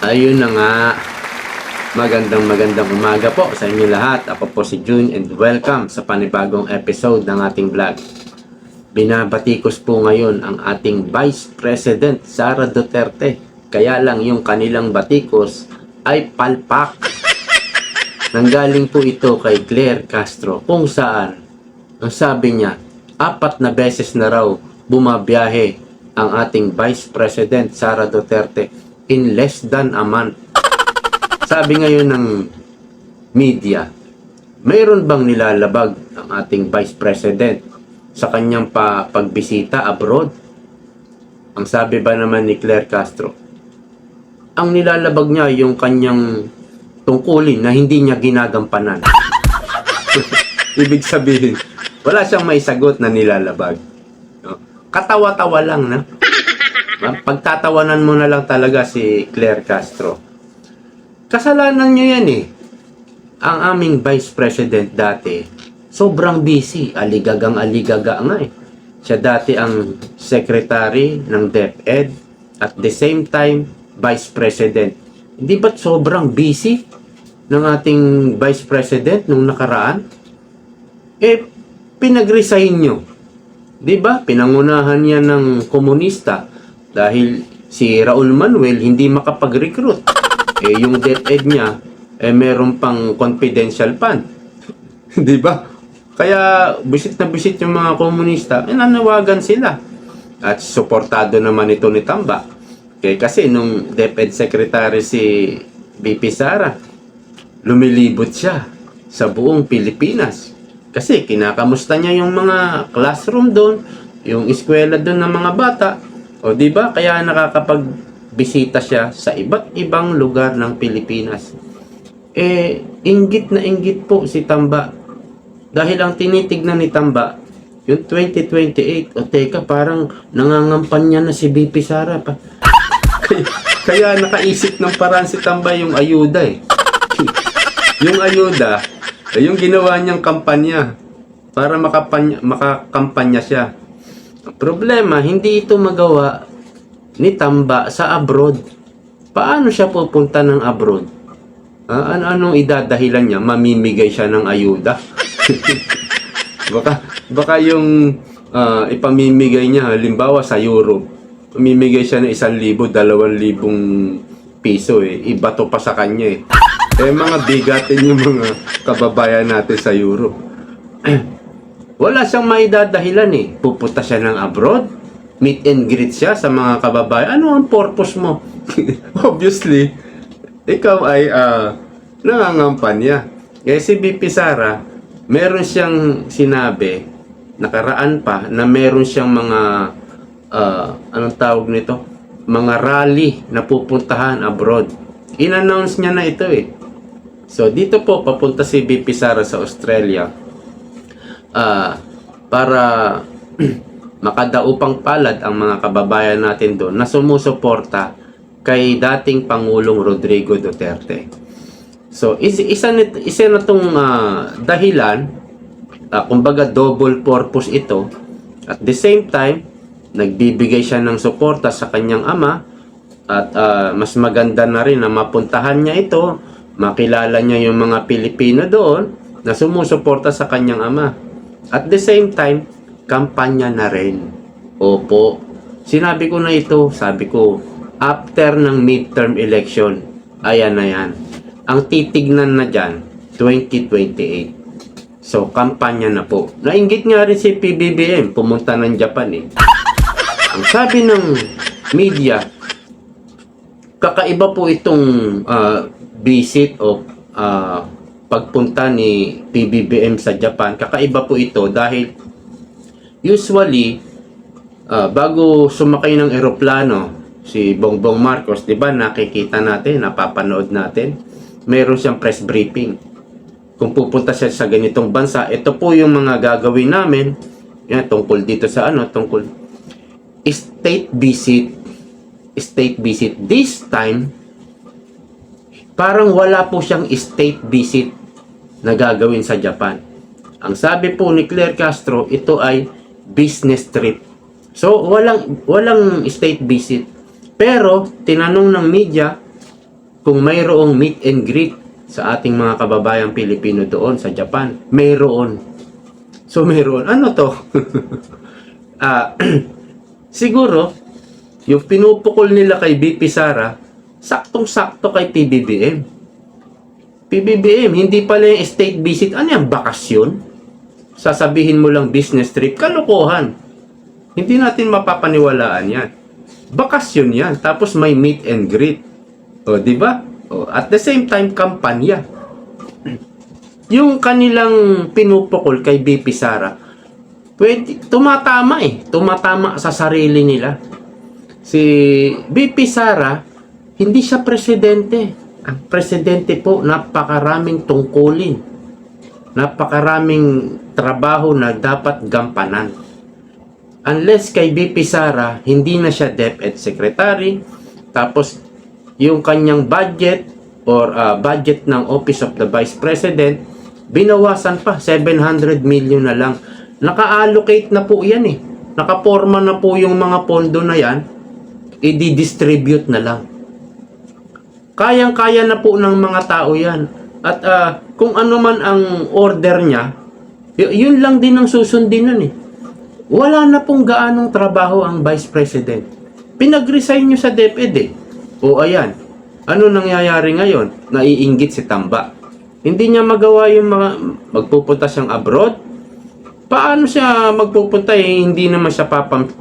Ayun na nga. Magandang magandang umaga po sa inyo lahat. Ako po si June and welcome sa panibagong episode ng ating vlog. Binabatikos po ngayon ang ating Vice President Sara Duterte. Kaya lang yung kanilang batikos ay palpak. Nanggaling po ito kay Claire Castro kung saan ang sabi niya, apat na beses na raw bumabiyahe ang ating Vice President Sara Duterte in less than a month. Sabi ngayon ng media, mayroon bang nilalabag ang ating Vice President sa kanyang pa pagbisita abroad? Ang sabi ba naman ni Claire Castro, ang nilalabag niya yung kanyang tungkulin na hindi niya ginagampanan. Ibig sabihin, wala siyang may sagot na nilalabag. Katawa-tawa lang na. Pagtatawanan mo na lang talaga si Claire Castro. Kasalanan niyo yan eh. Ang aming Vice President dati, sobrang busy. Aligagang aligaga nga eh. Siya dati ang Secretary ng DepEd at the same time, Vice President. Hindi ba't sobrang busy ng ating Vice President nung nakaraan? Eh, pinag-resign nyo. Di ba? Pinangunahan niya ng komunista dahil si Raul Manuel hindi makapag-recruit. Eh, yung DepEd niya, eh, meron pang confidential fund. Di ba? Kaya, bisit na bisit yung mga komunista, eh, nanawagan sila. At suportado naman ito ni Tamba. Eh, kasi nung DepEd Secretary si BP Sara, lumilibot siya sa buong Pilipinas. Kasi kinakamusta niya yung mga classroom doon, yung eskwela doon ng mga bata. O di ba? Kaya nakakapagbisita siya sa iba't ibang lugar ng Pilipinas. Eh, inggit na inggit po si Tamba. Dahil ang tinitignan ni Tamba, yung 2028, o teka, parang nangangampanya na si BP Sara pa. kaya, kaya nakaisip ng paraan si Tamba yung ayuda eh. yung ayuda, ay yung ginawa niyang kampanya para makapanya, makakampanya siya. Problema, hindi ito magawa ni Tamba sa abroad. Paano siya pupunta ng abroad? Ah, ano anong idadahilan niya? Mamimigay siya ng ayuda. baka baka yung ah, ipamimigay niya halimbawa sa Europe, mamimigay siya ng isang libo, dalawang libong piso eh. Iba to pa sa kanya eh. Eh mga bigatin yung mga kababayan natin sa Europe. Wala siyang maidadahilan eh. Pupunta siya ng abroad, meet and greet siya sa mga kababayan. Ano ang purpose mo? Obviously, ikaw ay uh, nangangampanya. Kaya si BP Sara, meron siyang sinabi, nakaraan pa, na meron siyang mga, ah, anong tawag nito? Mga rally na pupuntahan abroad. In-announce niya na ito eh. So, dito po, papunta si BP Sara sa Australia ah, para makadaupang palad ang mga kababayan natin doon na sumusuporta kay dating Pangulong Rodrigo Duterte. So, is, isa, isa na itong ah, dahilan, ah, kumbaga double purpose ito, at the same time, nagbibigay siya ng suporta sa kanyang ama, at ah, mas maganda na rin na mapuntahan niya ito, makilala niya yung mga Pilipino doon na sumusuporta sa kanyang ama. At the same time, kampanya na rin. Opo. Sinabi ko na ito, sabi ko, after ng midterm election, ayan na yan. Ang titignan na dyan, 2028. So, kampanya na po. Nainggit nga rin si PBBM, pumunta ng Japan eh. Ang sabi ng media, kakaiba po itong ah, visit o ah, pagpunta ni PBBM sa Japan. Kakaiba po ito dahil usually ah, bago sumakay ng eroplano si Bongbong Marcos, 'di ba? Nakikita natin, napapanood natin. Meron siyang press briefing. Kung pupunta siya sa ganitong bansa, ito po yung mga gagawin namin. Yan, tungkol dito sa ano, tungkol state visit. State visit. This time, parang wala po siyang state visit na gagawin sa Japan. Ang sabi po ni Claire Castro, ito ay business trip. So, walang, walang state visit. Pero, tinanong ng media, kung mayroong meet and greet sa ating mga kababayang Pilipino doon sa Japan, mayroon. So mayroon. Ano to? Ah, siguro, yung pinupukol nila kay BP Sara, saktong-sakto kay PBBM. PBBM, hindi pala yung state visit. Ano yan, bakasyon? Sasabihin mo lang business trip. Kalokohan. Hindi natin mapapaniwalaan yan. Bakasyon yan. Tapos may meet and greet. O, di ba? O, at the same time, kampanya. Yung kanilang pinupukol kay BP Sara, pwede, tumatama eh. Tumatama sa sarili nila. Si BP Sara, hindi siya presidente. Ang presidente po, napakaraming tungkulin. Napakaraming trabaho na dapat gampanan. Unless kay BP Sara, hindi na siya DepEd Secretary, tapos yung kanyang budget or ah, budget ng Office of the Vice President, binawasan pa, 700 million na lang. Naka-allocate na po yan eh. Nakaporma na po yung mga pondo na yan, i-distribute na lang. Kayang-kaya na po ng mga tao yan. At ah, kung ano man ang order niya, yun lang din ang susundin nun eh. Wala na pong gaanong trabaho ang Vice President. Pinag-resign nyo sa DepEd eh. O ayan, ano nangyayari ngayon? Naiinggit si Tamba. Hindi niya magawa yung mga magpupunta siyang abroad. Paano siya magpupunta eh, hindi naman siya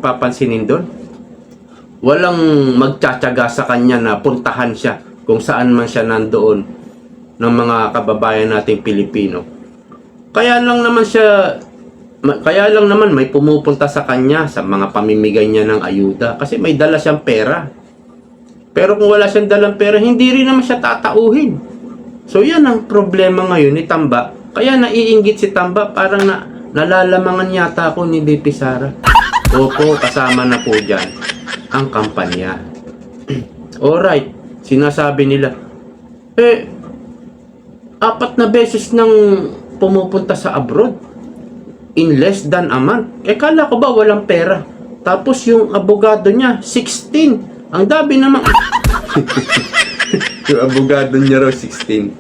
papansinin doon? Walang magtsatsaga sa kanya na puntahan siya kung saan man siya nandoon ng mga kababayan nating Pilipino. Kaya lang naman siya kaya lang naman may pumupunta sa kanya sa mga pamimigay niya ng ayuda kasi may dala siyang pera. Pero kung wala siyang dalang pera, hindi rin naman siya tatauhin. So yan ang problema ngayon ni Tamba. Kaya naiinggit si Tamba, parang na, nalalamangan yata ako ni BP Sara. Opo, kasama na po dyan ang kampanya. Alright, sinasabi nila, eh, apat na beses nang pumupunta sa abroad in less than a month. Eh, kala ko ba walang pera? Tapos yung abogado niya, 16. Ang dabi naman. yung abogado niya raw, 16.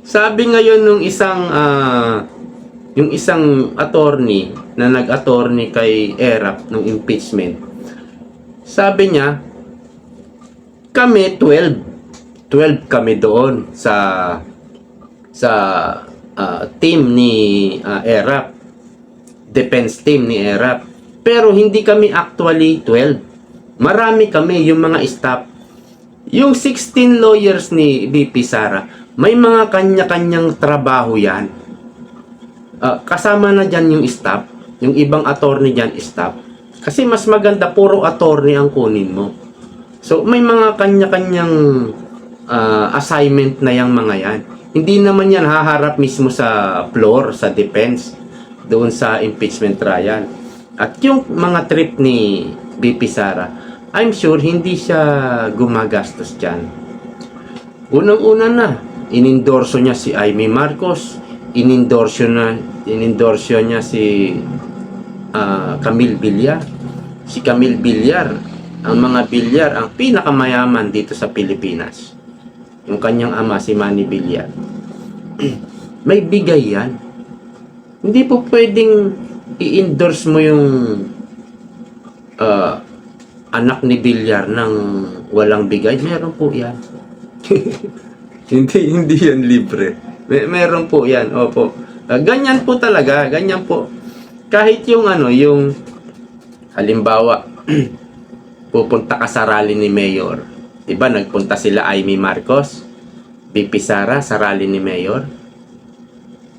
Sabi ngayon nung isang, ah, yung isang attorney na nag-attorney kay Erap ng impeachment, sabi niya, kami 12. 12 kami doon sa sa ah, team ni ah, Erap. Defense team ni Erap. Pero hindi kami actually 12. Marami kami yung mga staff. Yung 16 lawyers ni BP Sara, may mga kanya-kanyang trabaho yan. Ah, kasama na dyan yung staff, yung ibang attorney dyan staff. Kasi mas maganda, puro attorney ang kunin mo. So, may mga kanya-kanyang ah, assignment na yung mga yan. Hindi naman yan haharap mismo sa floor, sa defense, doon sa impeachment trial. At yung mga trip ni BP Sara, I'm sure hindi siya gumagastos dyan. Unang-una na, inendorso niya si Amy Marcos, inendorso na, inendorso niya si ah, Camille Villar. Si Camille Villar, ang mga Villar, ang pinakamayaman dito sa Pilipinas. Yung kanyang ama, si Manny Villar. May bigay yan. Hindi po pwedeng i-endorse mo yung ah, anak ni Villar ng walang bigay. Meron po yan. hindi, hindi yan libre. May, meron po yan. Opo. Ah, ganyan po talaga. Ganyan po. Kahit yung ano, yung halimbawa, pupunta ka sa rally ni Mayor. Diba, nagpunta sila Amy Marcos, BP Sara sa rally ni Mayor.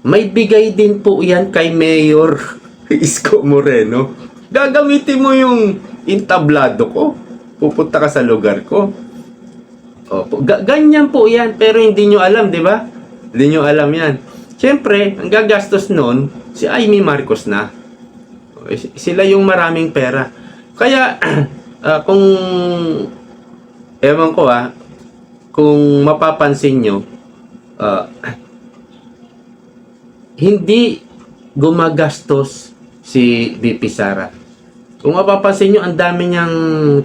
May bigay din po yan kay Mayor Isko Moreno. Gagamitin mo yung intablado ko. Pupunta ka sa lugar ko. Opo. Ga- ganyan po yan. Pero hindi nyo alam, di ba? Hindi nyo alam yan. Siyempre, ang gagastos nun, si Amy Marcos na. Sila yung maraming pera. Kaya, ah, kung, ewan ko ah, kung mapapansin nyo, ah, hindi gumagastos si BP Sara. Kung mapapansin nyo, ang dami niyang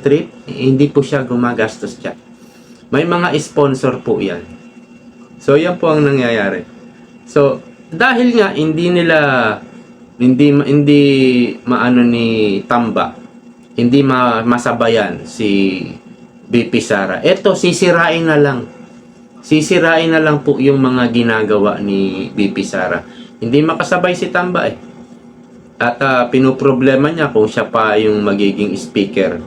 trip, hindi po siya gumagastos dyan. May mga sponsor po yan. So, yan po ang nangyayari. So, dahil nga hindi nila hindi hindi maano ni Tamba, hindi ma, masabayan si BP Sara. Eto sisirain na lang. Sisirain na lang po yung mga ginagawa ni BP Sara. Hindi makasabay si Tamba eh. At ah, pinoproblema niya kung siya pa yung magiging speaker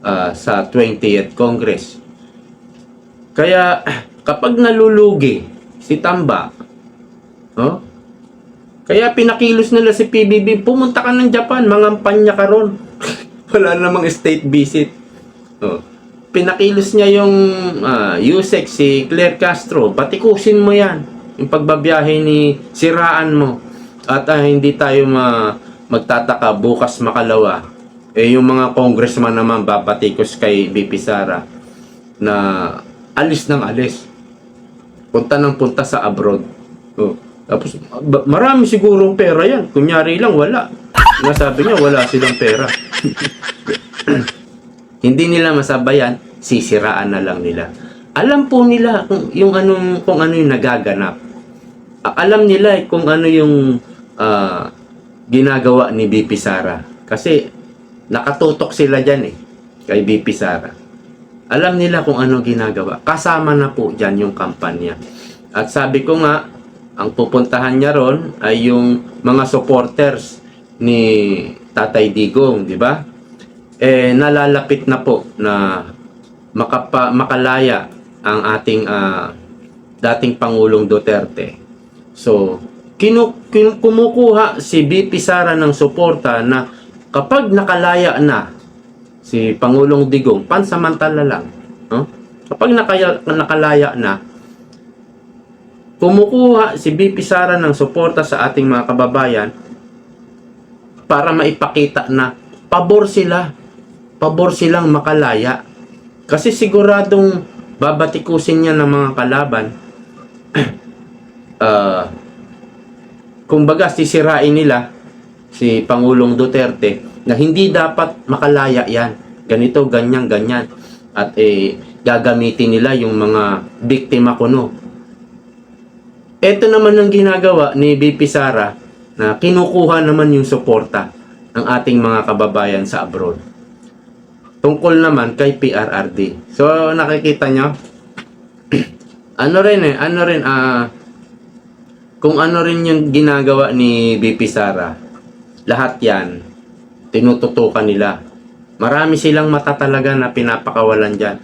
ah, sa 20th Congress. Kaya kapag nalulugi si Tamba, oh, kaya pinakilos nila si PBB, pumunta ka ng Japan, mangampanya ka ron. Wala namang state visit. Oh. Pinakilos niya yung ah, USEC, si Claire Castro, batikusin mo yan. Yung pagbabiyahe ni siraan mo. At ah, hindi tayo ma magtataka bukas makalawa. Eh yung mga congressman naman babatikos kay BP Sara na alis ng alis. Punta ng punta sa abroad. Oh. Tapos, marami sigurong pera yan. Kunyari lang, wala. Nasabi niya, wala silang pera. Hindi nila masabayan, sisiraan na lang nila. Alam po nila kung yung anong kung ano yung nagaganap. Alam nila eh kung ano yung ah, ginagawa ni BP Sara. Kasi nakatutok sila diyan eh kay BP Sara. Alam nila kung ano ginagawa. Kasama na po diyan yung kampanya. At sabi ko nga, ang pupuntahan niya ron ay yung mga supporters ni Tatay Digong, di ba? Eh, nalalapit na po na makapa, makalaya ang ating ah, dating Pangulong Duterte. So, kinu, kinu- kumukuha si BP Sara ng suporta na kapag nakalaya na si Pangulong Digong, pansamantala lang. No? Kapag nakaya, nakalaya na, kumukuha si BP Sara ng suporta sa ating mga kababayan para maipakita na pabor sila. Pabor silang makalaya. Kasi siguradong babatikusin niya ng mga kalaban. Ah, kumbaga sisirain nila si Pangulong Duterte na hindi dapat makalaya yan. Ganito, ganyan, ganyan. At eh, gagamitin nila yung mga biktima kuno. Ito naman ang ginagawa ni BP Sara na kinukuha naman yung suporta ng ating mga kababayan sa abroad. Tungkol naman kay PRRD. So, nakikita nyo? ano rin eh, ano rin, ah, kung ano rin yung ginagawa ni BP Sara, lahat yan, tinututukan nila. Marami silang mata talaga na pinapakawalan dyan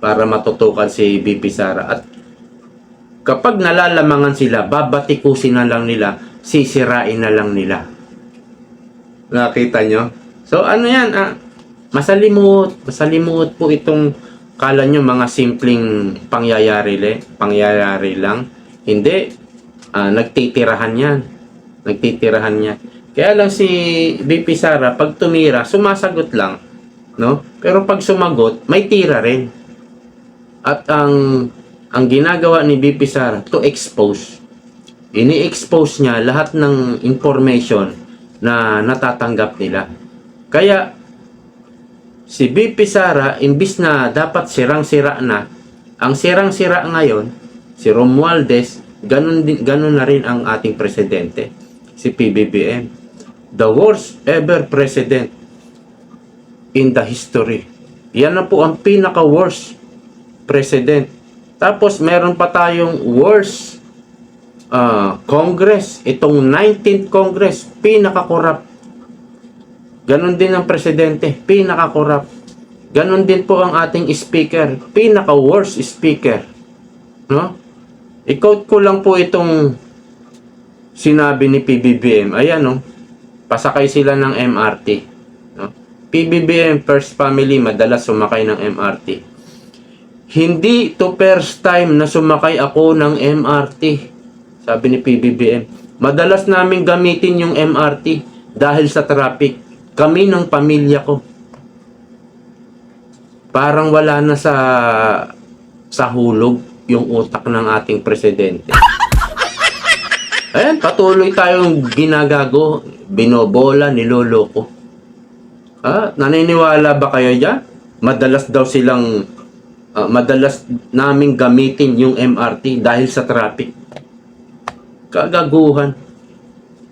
para matutukan si BP Sara. At kapag nalalamangan sila, babatikusin na lang nila, sisirain na lang nila. Nakita nyo? So ano yan, ah, masalimut, masalimut po itong kala nyo mga simpleng pangyayari, le, pangyayari lang. Hindi, ah, nagtitirahan yan. Nagtitirahan yan. Kaya lang si BP Sara, pag tumira, sumasagot lang. No? Pero pag sumagot, may tira rin. At ang ang ginagawa ni BP Sara to expose. Ini-expose niya lahat ng information na natatanggap nila. Kaya si BP Sara imbis na dapat sirang-sira na, ang sirang-sira ngayon si Romualdez, ganun din ganun na rin ang ating presidente, si PBBM. The worst ever president in the history. Yan na po ang pinaka-worst president. Tapos meron pa tayong worst ah, Congress. Itong 19th Congress, pinaka-corrupt. Ganon din ang presidente, pinaka-corrupt. Ganon din po ang ating speaker, pinaka-worst speaker. No? I-quote ko lang po itong sinabi ni PBBM. Ayan, no? Pasakay sila ng MRT. No? PBBM First Family madalas sumakay ng MRT. Hindi to first time na sumakay ako ng MRT. Sabi ni PBBM. Madalas namin gamitin yung MRT dahil sa traffic. Kami ng pamilya ko. Parang wala na sa sa hulog yung utak ng ating presidente. Ayan, patuloy tayong ginagago, binobola, niloloko. Ah, naniniwala ba kayo dyan? Madalas daw silang ah, madalas naming gamitin yung MRT dahil sa traffic. Kagaguhan.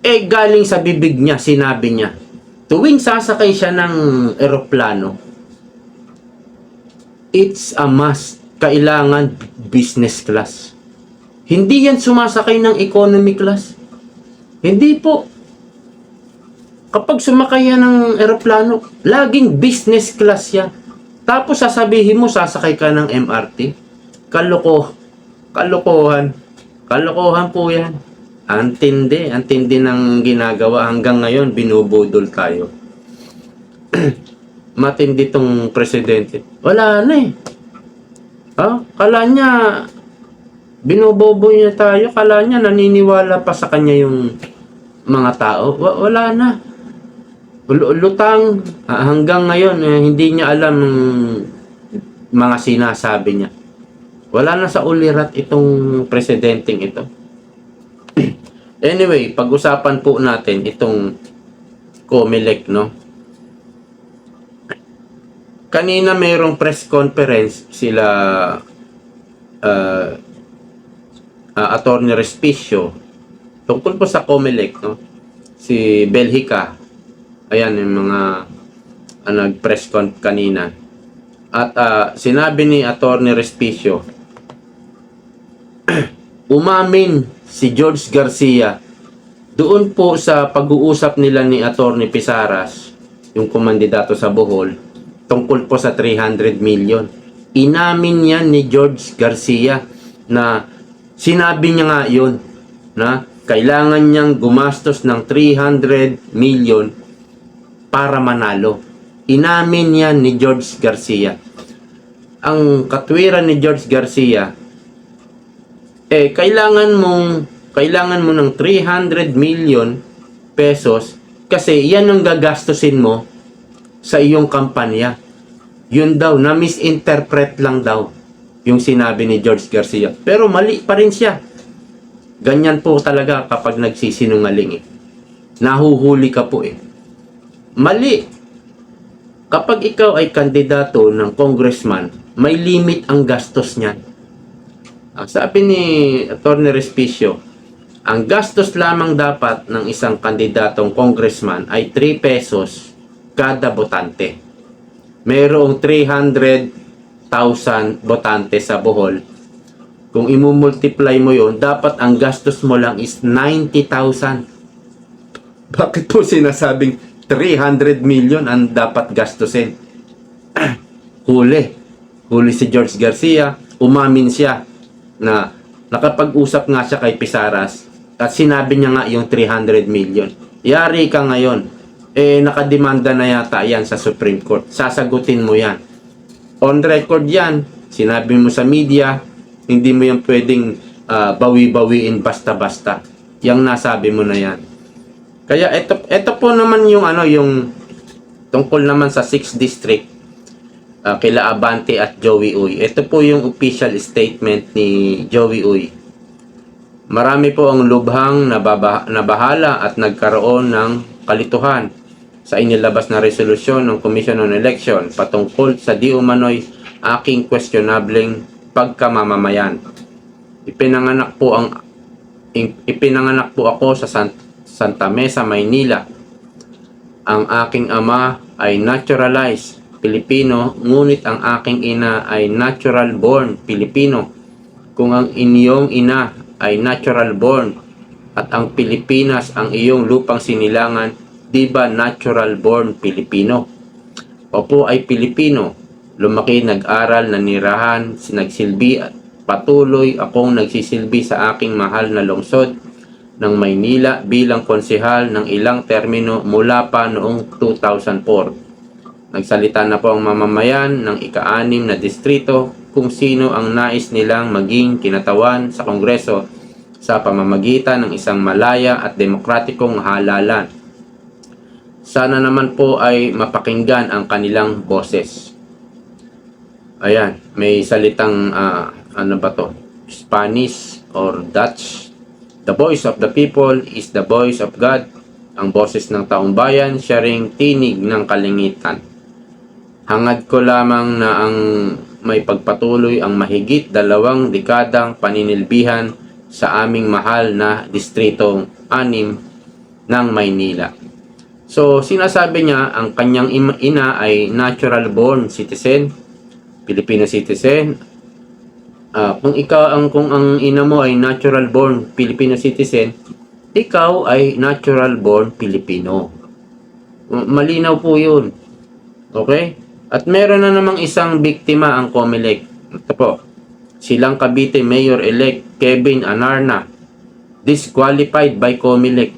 Eh, galing sa bibig niya, sinabi niya, tuwing sasakay siya ng eroplano, it's a must. Kailangan business class. Hindi yan sumasakay ng economy class. Hindi po. Kapag sumakay yan ng eroplano, laging business class yan. Tapos sasabihin mo, sasakay ka ng MRT. Kaloko. Kalokohan. Kalokohan po yan. Antindi. Antindi ng ginagawa. Hanggang ngayon, binubudol tayo. Matindi tong presidente. Wala na eh. Ha? Kala niya, binobobo niya tayo. Kala niya, naniniwala pa sa kanya yung mga tao. Wa- wala na. Ul- Lutang. Ah, hanggang ngayon, eh, hindi niya alam ng mga sinasabi niya. Wala na sa ulirat itong presidenteng ito. anyway, pag-usapan po natin itong COMELEC, no? Kanina mayroong press conference sila uh, uh, Attorney Respicio tungkol po sa COMELEC, no? Si Belhica, ayan yung mga uh, nag-press con kanina. At ah, sinabi ni Attorney Respicio, umamin si George Garcia doon po sa pag-uusap nila ni Attorney Pisaras, yung kumandidato sa Bohol, tungkol po sa 300 million. Inamin yan ni George Garcia na sinabi niya nga yun na kailangan niyang gumastos ng 300 million para manalo. Inamin yan ni George Garcia. Ang katwiran ni George Garcia, eh, kailangan mong, kailangan mo ng 300 million pesos kasi yan ang gagastusin mo sa iyong kampanya. Yun daw, na misinterpret lang daw yung sinabi ni George Garcia. Pero mali pa rin siya. Ganyan po talaga kapag nagsisinungaling eh. Nahuhuli ka po eh. Mali. Kapag ikaw ay kandidato ng congressman, may limit ang gastos niyan. Ang sabi ni Atty. Respicio, ang gastos lamang dapat ng isang kandidatong congressman ay 3 pesos kada botante. Mayroong 300,000 botante sa Bohol. Kung imumultiply mo yon, dapat ang gastos mo lang is 90,000. Bakit po sinasabing 300 million ang dapat gastusin? Huli. Huli si George Garcia. Umamin siya na nakapag-usap nga siya kay Pisaras at sinabi niya nga yung 300 million. Yari ka ngayon. Eh, nakademanda na yata yan sa Supreme Court. Sasagutin mo yan. On record yan. Sinabi mo sa media, hindi mo yan pwedeng ah, bawi-bawiin basta-basta. Yang nasabi mo na yan. Kaya ito, ito po naman yung ano, yung tungkol naman sa 6th District uh, kila Abante at Joey Uy. Ito po yung official statement ni Joey Uy. Marami po ang lubhang nababa, nabahala at nagkaroon ng kalituhan sa inilabas na resolusyon ng Commission on Election patungkol sa di umano'y aking questionableng pagkamamamayan. Ipinanganak po ang ipinanganak po ako sa San, Santa Mesa, Maynila. Ang aking ama ay naturalized Pilipino, ngunit ang aking ina ay natural born Pilipino. Kung ang inyong ina ay natural born at ang Pilipinas ang iyong lupang sinilangan, di ba natural born Pilipino? Opo ay Pilipino. Lumaki, nag-aral, nanirahan, nagsilbi at patuloy akong nagsisilbi sa aking mahal na lungsod ng Maynila bilang konsehal ng ilang termino mula pa noong 2004. Nagsalita na po ang mamamayan ng ika-anim na distrito kung sino ang nais nilang maging kinatawan sa Kongreso sa pamamagitan ng isang malaya at demokratikong halalan. Sana naman po ay mapakinggan ang kanilang boses. Ayan, may salitang ah, ano ba to? Spanish or Dutch. The voice of the people is the voice of God. Ang boses ng taong bayan, siya tinig ng kalingitan. Hangad ko lamang na ang may pagpatuloy ang mahigit dalawang dekadang paninilbihan sa aming mahal na distritong anim ng Maynila. So, sinasabi niya ang kanyang ina ay natural born citizen, Filipino citizen. Ah, kung ikaw ang kung ang ina mo ay natural born Filipino citizen, ikaw ay natural born Filipino. Malinaw po 'yun. Okay? At meron na namang isang biktima ang Comelec. Ito po. Silang Cavite Mayor-elect Kevin Anarna disqualified by Comelec.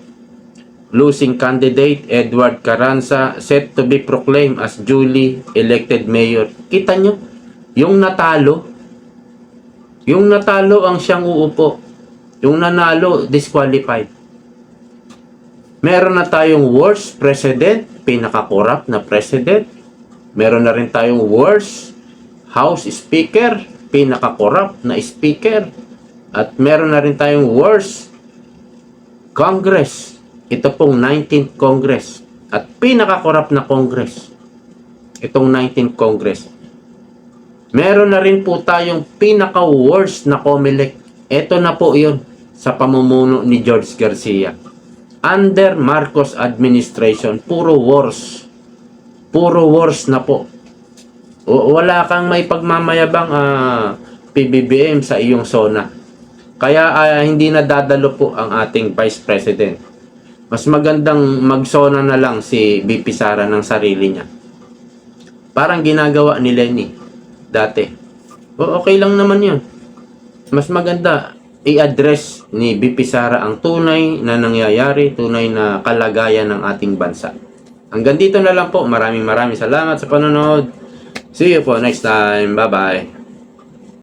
Losing candidate Edward Carranza set to be proclaimed as duly elected mayor. Kita nyo? Yung natalo, yung natalo ang siyang uupo. Yung nanalo, disqualified. Meron na tayong worst president, pinakakorap na president. Meron na rin tayong worst house speaker, pinakakorap na speaker. At meron na rin tayong worst Congress. Ito pong 19th Congress. At pinakakorap na Congress. Itong 19th Congress. Meron na rin po tayong pinaka-worst na COMELEC. Ito na po yun sa pamumuno ni George Garcia. Under Marcos administration, puro wars. Puro wars na po. O, wala kang may pagmamayabang ah, PBBM sa iyong zona. Kaya ah, hindi na dadalo po ang ating Vice President. Mas magandang magsona na lang si BP Sara ng sarili niya. Parang ginagawa ni Lenny dati. O okay lang naman yun. Mas maganda i-address ni BP Sara ang tunay na nangyayari, tunay na kalagayan ng ating bansa. Hanggang dito na lang po. Maraming maraming salamat sa panonood. See you po next time. Bye-bye.